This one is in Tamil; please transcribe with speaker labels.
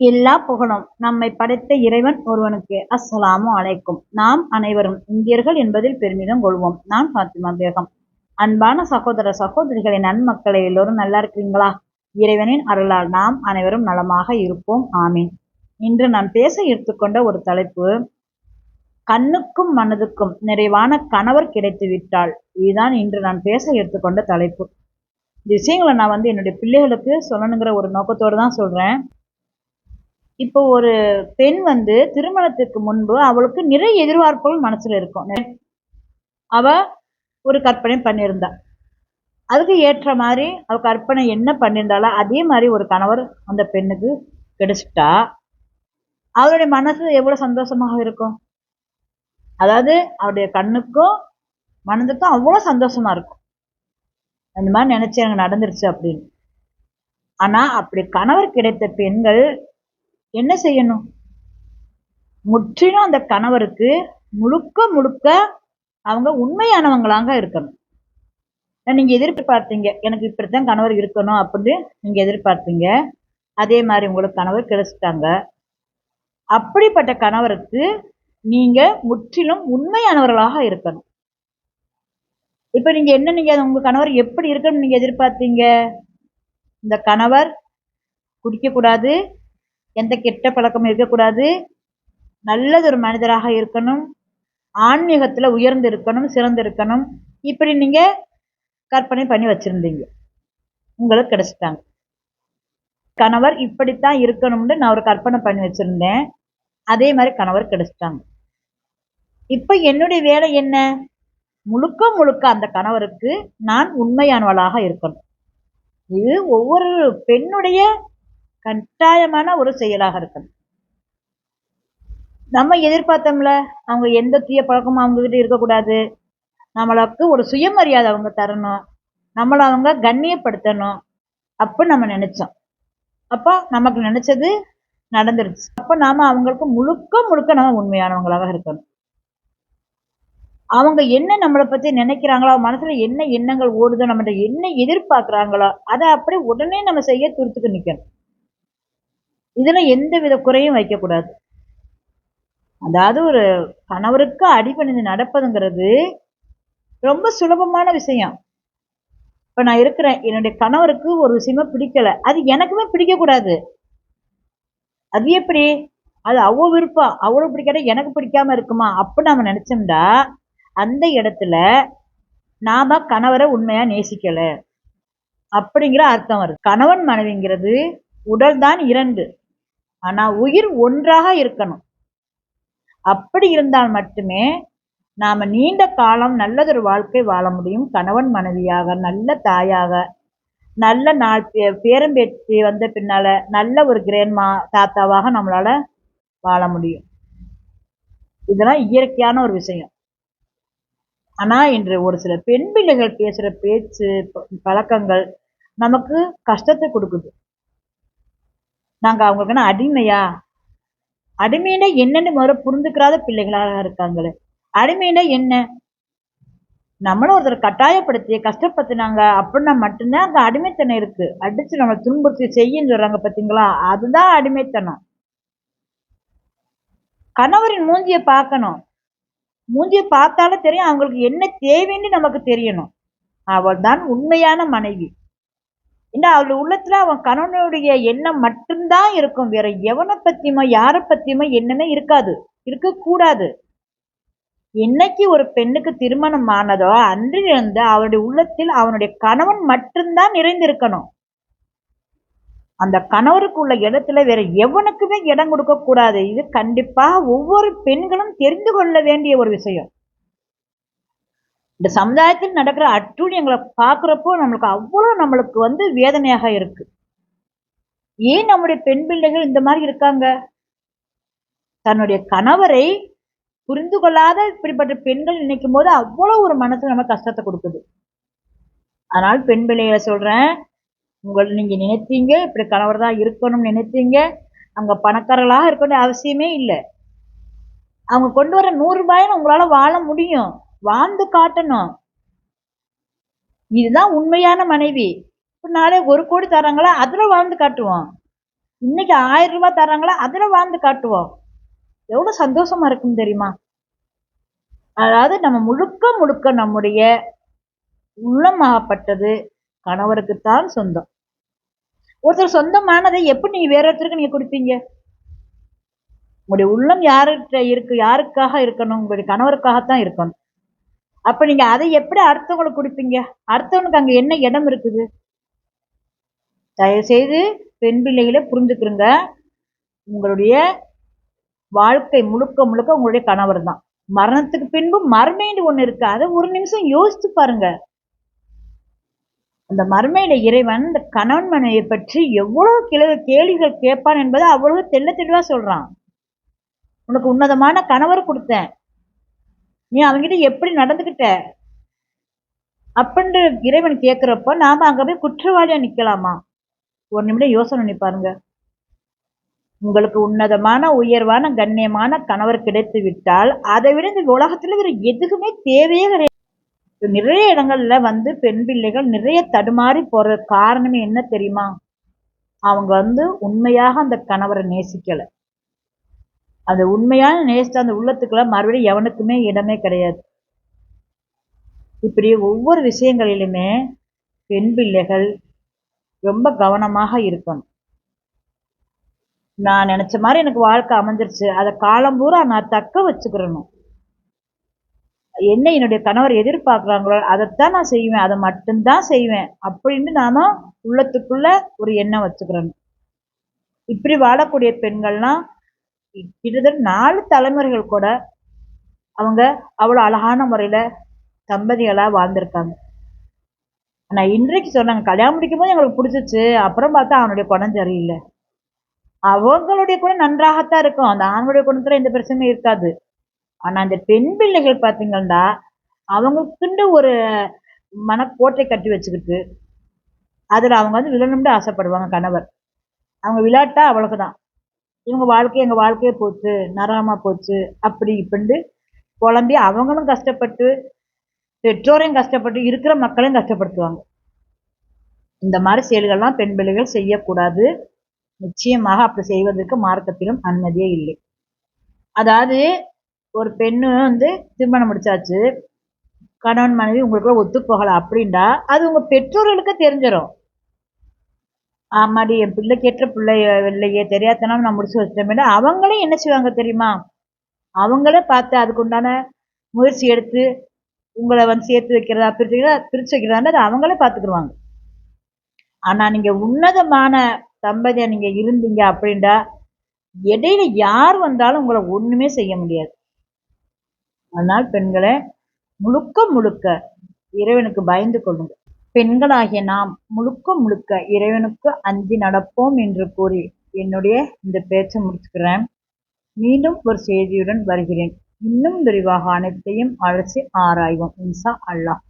Speaker 1: எல்லா புகழும் நம்மை படைத்த இறைவன் ஒருவனுக்கு. அஸ்ஸலாமு அலைக்கும். நாம் அனைவரும் இந்தியர்கள் என்பதில் பெருமிதம் கொள்வோம். நான் பாத்திமா பேகம். அன்பான சகோதர சகோதரிகளை நன்மக்களை எல்லோரும் நல்லா இருக்கிறீங்களா? இறைவனின் அருளால் நாம் அனைவரும் நலமாக இருப்போம். ஆமீன். இன்று நான் பேச எடுத்துக்கொண்ட ஒரு தலைப்பு கண்ணுக்கும் மனதுக்கும் நிறைவான கணவர் கிடைத்து விட்டால். இதுதான் இன்று நான் பேச எடுத்துக்கொண்ட தலைப்பு. இந்த விஷயங்களை நான் வந்து என்னுடைய பிள்ளைகளுக்கு சொல்லணுங்கிற ஒரு நோக்கத்தோடு தான் சொல்கிறேன் இப்போ ஒரு பெண் வந்து திருமணத்துக்கு முன்பு அவளுக்கு நிறைய எதிர்பார்ப்புகள் மனசுல இருக்கும். அவ ஒரு கற்பனை பண்ணியிருந்தா. அதுக்கு ஏற்ற மாதிரி அவ கற்பனை என்ன பண்ணியிருந்தாலோ அதே மாதிரி ஒரு கணவர் அந்த பெண்ணுக்கு கிடைச்சிட்டா. அவளுடைய மனசு எவ்வளவு சந்தோஷமாக இருக்கும்? அதாவது அவருடைய கண்ணுக்கும் மனதுக்கும் அவ்வளோ சந்தோஷமா இருக்கும். அந்த மாதிரி நினைச்சு எனக்கு நடந்துருச்சு அப்படின்னு. ஆனா அப்படி கணவர் கிடைத்த பெண்கள் என்ன செய்யணும்? முற்றிலும் அந்த கணவருக்கு முழுக்க முழுக்க அவங்க உண்மையானவங்களாக இருக்கணும். நீங்க எதிர்பார்த்தீங்க எனக்கு இப்படித்தான் கணவர் இருக்கணும் அப்படின்னு நீங்க எதிர்பார்த்தீங்க. அதே மாதிரி உங்களுக்கு கணவர் கிடைச்சிட்டாங்க அப்படிப்பட்ட கணவருக்கு நீங்க முற்றிலும் உண்மையானவர்களாக இருக்கணும். இப்ப நீங்க என்ன நீங்க உங்க கணவர் எப்படி இருக்கணும் நீங்க எதிர்பார்த்தீங்க? இந்த கணவர் குடிக்கக்கூடாது எந்த கெட்ட பழக்கமும் இருக்கக்கூடாது. நல்லது ஒரு மனிதராக இருக்கணும். ஆன்மீகத்தில் உயர்ந்து இருக்கணும் சிறந்து இருக்கணும் இப்படி நீங்கள் கற்பனை பண்ணி வச்சுருந்தீங்க. உங்களுக்கு கிடச்சிட்டாங்க. கணவர் இப்படித்தான் இருக்கணும்னு நான் ஒரு கற்பனை பண்ணி வச்சுருந்தேன். அதே மாதிரி கணவர் கிடச்சிட்டாங்க. இப்போ என்னுடைய வேலை என்ன? முழுக்க முழுக்க அந்த கணவருக்கு நான் உண்மையானவளாக இருக்கணும். இது ஒவ்வொரு பெண்ணுடைய கட்டாயமான ஒரு செயலாக இருக்கணும். நம்ம எதிர்பார்த்தோம்ல அவங்க எந்த தீய பழக்கமும் அவங்க கிட்ட இருக்கக்கூடாது. நம்மளுக்கு ஒரு சுயமரியாதை அவங்க தரணும். நம்மளை அவங்க கண்ணியப்படுத்தணும். அப்போ நம்ம நினைச்சோம். அப்போ நமக்கு நினைச்சது நடந்துருச்சு. அப்போ நாம அவங்களுக்கு முழுக்க முழுக்க நம்ம உண்மையானவங்களாக இருக்கணும். அவங்க என்ன நம்மளை பத்தி நினைக்கிறாங்களோ மனசுல என்ன எண்ணங்கள் ஓடுதோ நம்மகிட்ட என்ன எதிர்பார்க்குறாங்களோ அதை அப்படியே உடனே நம்ம செய்ய துருத்துக்கு நிற்கணும் இதில் எந்த வித குறையும் வைக்கக்கூடாது. அதாவது ஒரு கணவருக்கு அடிபணிந்து நடப்பதுங்கிறது ரொம்ப சுலபமான விஷயம். இப்போ நான் இருக்கிறேன் என்னுடைய கணவருக்கு ஒரு விஷயமா பிடிக்கல. அது எனக்குமே பிடிக்கக்கூடாது. அது எப்படி? அது அவ்வளோ விருப்பம் அவ்வளோ பிடிக்காத எனக்கு பிடிக்காம இருக்குமா? அப்படின்னு நாம நினச்சோம்டா அந்த இடத்துல நாம கணவரை உண்மையாக நேசிக்கலை. அப்படிங்கிற அர்த்தம் வருது. கணவன் மனைவிங்கிறது உடல் தான் இரண்டு. ஆனா உயிர் ஒன்றாக இருக்கணும். அப்படி இருந்தால் மட்டுமே நாம நீண்ட காலம் நல்லதொரு வாழ்க்கை வாழ முடியும். கணவன் மனைவியாக நல்ல தாயாக நல்ல நாள் பேரம்பேற்றி வந்த பின்னால நல்ல ஒரு கிரேன்மா தாத்தாவாக நம்மளால வாழ முடியும். இதெல்லாம் இயற்கையான ஒரு விஷயம். ஆனா இன்று ஒரு சில பெண் பிள்ளைகள் பேசுற பேச்சு பழக்கங்கள் நமக்கு கஷ்டத்தை கொடுக்குது. நாங்க அவங்களுக்கு அடிமையா? அடிமையினா என்னன்னு முறை புரிந்துக்கிறாத பிள்ளைகளாக இருக்காங்களே. அடிமையினா என்ன? நம்மளும் ஒருத்தர் கட்டாயப்படுத்தி கஷ்டப்படுத்தினாங்க அப்படின்னா மட்டும்தான் அங்கே அடிமைத்தனம் இருக்கு. அடிச்சு நம்ம துன்புறுத்தி செய்யன்னு சொல்றாங்க பாத்தீங்களா? அதுதான் அடிமைத்தனம். கணவரின் மூஞ்சிய பார்க்கணும். மூஞ்சிய பார்த்தாலும் தெரியும் அவங்களுக்கு என்ன தேவைன்னு நமக்கு தெரியணும். அவள் தான் உண்மையான மனைவி. ஏன்னா அவள் உள்ளத்துல அவன் கணவனுடைய எண்ணம் மட்டும்தான் இருக்கும். வேற எவனை பற்றியுமோ யாரை பற்றியுமோ எண்ணமே இருக்காது. இருக்கக்கூடாது என்னைக்கு ஒரு பெண்ணுக்கு திருமணம் ஆனதோ அன்றிலிருந்து அவளுடைய உள்ளத்தில் அவனுடைய கணவன் மட்டும்தான் நிறைந்திருக்கணும். அந்த கணவருக்கு உள்ள இடத்துல வேற எவனுக்குமே இடம் கொடுக்க கூடாது. இது கண்டிப்பா ஒவ்வொரு பெண்களும் தெரிந்து கொள்ள வேண்டிய ஒரு விஷயம். இந்த சமுதாயத்தில் நடக்கிற அட்டூழியங்களை பார்க்குறப்போ நம்மளுக்கு அவ்வளோ நம்மளுக்கு வந்து வேதனையாக இருக்கு. ஏன் நம்முடைய பெண் பிள்ளைகள் இந்த மாதிரி இருக்காங்க? தன்னுடைய கணவரை புரிந்து கொள்ளாத இப்படிப்பட்ட பெண்கள் நினைக்கும் போது அவ்வளோ ஒரு மனசு நம்ம கஷ்டத்தை கொடுக்குது. அதனால் பெண் பிள்ளைகளை சொல்கிறேன் உங்களை நீங்கள் நினைத்தீங்க இப்படி கணவர் தான் இருக்கணும்னு நினைத்தீங்க அங்கே பணக்காரர்களாக இருக்கணும் அவசியமே இல்லை. அவங்க கொண்டு வர நூறுரூபாயின்னு உங்களால் வாழ முடியும். வாழ்ந்து காட்டணும். இதுதான் உண்மையான மனைவி. நாளே ஒரு கோடி தராங்களா அதுல வாழ்ந்து காட்டுவோம். இன்னைக்கு ஆயிரம் ரூபாய் தராங்களா அதுல வாழ்ந்து காட்டுவோம். எவ்வளவு சந்தோஷமா இருக்கும் தெரியுமா? அதாவது நம்ம முழுக்க முழுக்க நம்முடைய உள்ளமாகப்பட்டது கணவருக்குத்தான் சொந்தம். ஒருத்தர் சொந்தமானதை எப்படி நீங்க வேற ஒருத்தருக்கு நீங்க கொடுப்பீங்க? உங்களுடைய உள்ளம் யார்கிட்ட இருக்கு யாருக்காக இருக்கணும்? உங்களுடைய கணவருக்காகத்தான் இருக்கணும். அப்ப நீங்க அதை எப்படி அடுத்தவங்களுக்கு கொடுப்பீங்க? அடுத்தவனுக்கு அங்க என்ன இடம் இருக்குது? தயவுசெய்து பெண் பிள்ளைகளை புரிஞ்சுக்கிறங்க. உங்களுடைய வாழ்க்கை முழுக்க முழுக்க உங்களுடைய கணவர் தான். மரணத்துக்கு பின்பு மர்மைன்னு ஒண்ணு இருக்கு. அதை ஒரு நிமிஷம் யோசிச்சு பாருங்க. அந்த மர்மையில இறைவன் இந்த கணவன் மனைவியை பற்றி எவ்வளவு கிளவு கேள்விகள் கேட்பான் என்பதை அவ்வளவு தெல்ல தெளிவா சொல்றான். உனக்கு உன்னதமான கணவர் கொடுத்தேன். நீ அவங்கிட்ட எப்படி நடந்துக்கிட்ட அப்படின்ற இறைவன் கேட்குறப்போ நாம அங்கே போய் குற்றவாளியாக நிற்கலாமா ஒரு நிமிடம் யோசனை பண்ணி பாருங்க. உங்களுக்கு உன்னதமான உயர்வான கண்ணியமான கணவர் கிடைத்து விட்டால் அதை விட இந்த உலகத்துல வேறு எதுக்குமே தேவையே கிடையாது. நிறைய இடங்கள்ல வந்து பெண் பிள்ளைகள் நிறைய தடுமாறி போற காரணமே என்ன தெரியுமா? அவங்க வந்து உண்மையாக அந்த கணவரை நேசிக்கலை. அந்த உண்மையான நேசத்தை அந்த உள்ளத்துக்குள்ள மறுபடியும் எவனுக்குமே இடமே கிடையாது. இப்படி ஒவ்வொரு விஷயங்களிலுமே பெண் பிள்ளைகள் ரொம்ப கவனமாக இருக்கணும். நான் நினச்ச மாதிரி எனக்கு வாழ்க்கை அமைஞ்சிருச்சு. அதை காலம் பூரா நான் தக்க வச்சுக்கிறணும். என்ன என்னுடைய கணவர் எதிர்பார்க்குறாங்களோ அதைத்தான் நான் செய்வேன். அதை மட்டும்தான் செய்வேன். அப்படின்னு நாம உள்ளத்துக்குள்ள ஒரு எண்ணம் வச்சுக்கிறணும். இப்படி வாழக்கூடிய பெண்கள்லாம் கிட்டத்தட்ட நாலு தலைமுறைகள் கூட அவங்க அவ்வளோ அழகான முறையில் தம்பதிகளாக வாழ்ந்திருக்காங்க. ஆனால் இன்றைக்கு சொன்னாங்க கல்யாணம் முடிக்கும் போது எங்களுக்கு பிடிச்சிச்சு அப்புறம் பார்த்தா அவனுடைய குணம் சரியில்லை. அவங்களுடைய குணம் நன்றாகத்தான் இருக்கும். அந்த ஆணுடைய குணத்தில் எந்த பிரச்சனையும் இருக்காது. ஆனால் அந்த பெண் பிள்ளைகள் பார்த்தீங்கன்னா அவங்களுக்குண்டு ஒரு மனக்கோட்டை கட்டி வச்சுக்கிட்டு அதில் அவங்க வந்து விழணும்னு ஆசைப்படுவாங்க கணவர். அவங்க விளையாட்டா அவ்வளவுதான். இவங்க வாழ்க்கை எங்கள் வாழ்க்கையே போச்சு நரகமாக போச்சு அப்படி இப்படின்ட்டு குழம்பி அவங்களும் கஷ்டப்பட்டு பெற்றோரையும் கஷ்டப்பட்டு இருக்கிற மக்களையும் கஷ்டப்படுத்துவாங்க. இந்த மாதிரி செயல்கள்லாம் பெண் பிள்ளைகள் செய்யக்கூடாது. நிச்சயமாக அப்படி செய்வதற்கு மார்க்கத்திலும் அனுமதியே இல்லை. அதாவது ஒரு பெண்ணு வந்து திருமணம் முடிச்சாச்சு கணவன் மனைவி உங்களுக்குள்ள ஒத்து போகல அப்படின்டா அது உங்கள் பெற்றோர்களுக்கு தெரிஞ்சிடும் ஆமாடி என் பிள்ளை கேட்ட பிள்ளை இல்லையே தெரியாதனால நான் முடிச்சு வச்சிட்டேன். அவங்களே என்ன செய்வாங்க தெரியுமா? அவங்களே பார்த்து அதுக்குண்டான முயற்சி எடுத்து உங்களை வந்து சேர்த்து வைக்கிறதா பிரிச்சு பிரிச்சு வைக்கிறதா அதை அவங்களே பார்த்துக்குருவாங்க. ஆனா நீங்க உன்னதமான தம்பதியா நீங்க இருந்தீங்க அப்படின்டா இடையில யார் வந்தாலும் உங்களை ஒண்ணுமே செய்ய முடியாது. அதனால் பெண்களை முழுக்க முழுக்க இறைவனுக்கு பயந்து கொள்ளுங்க பெண்களாகிய நாம் முழுக்க முழுக்க இறைவனுக்கு அஞ்சி நடப்போம் என்று கூறி என்னுடைய இந்த பேச்சை முடிச்சுக்கிறேன். மீண்டும் ஒரு செய்தியுடன் வருகிறேன். இன்னும் விரிவாக அனைத்தையும் அழைச்சி ஆராய்வோம். இன்சா அல்லாஹ்.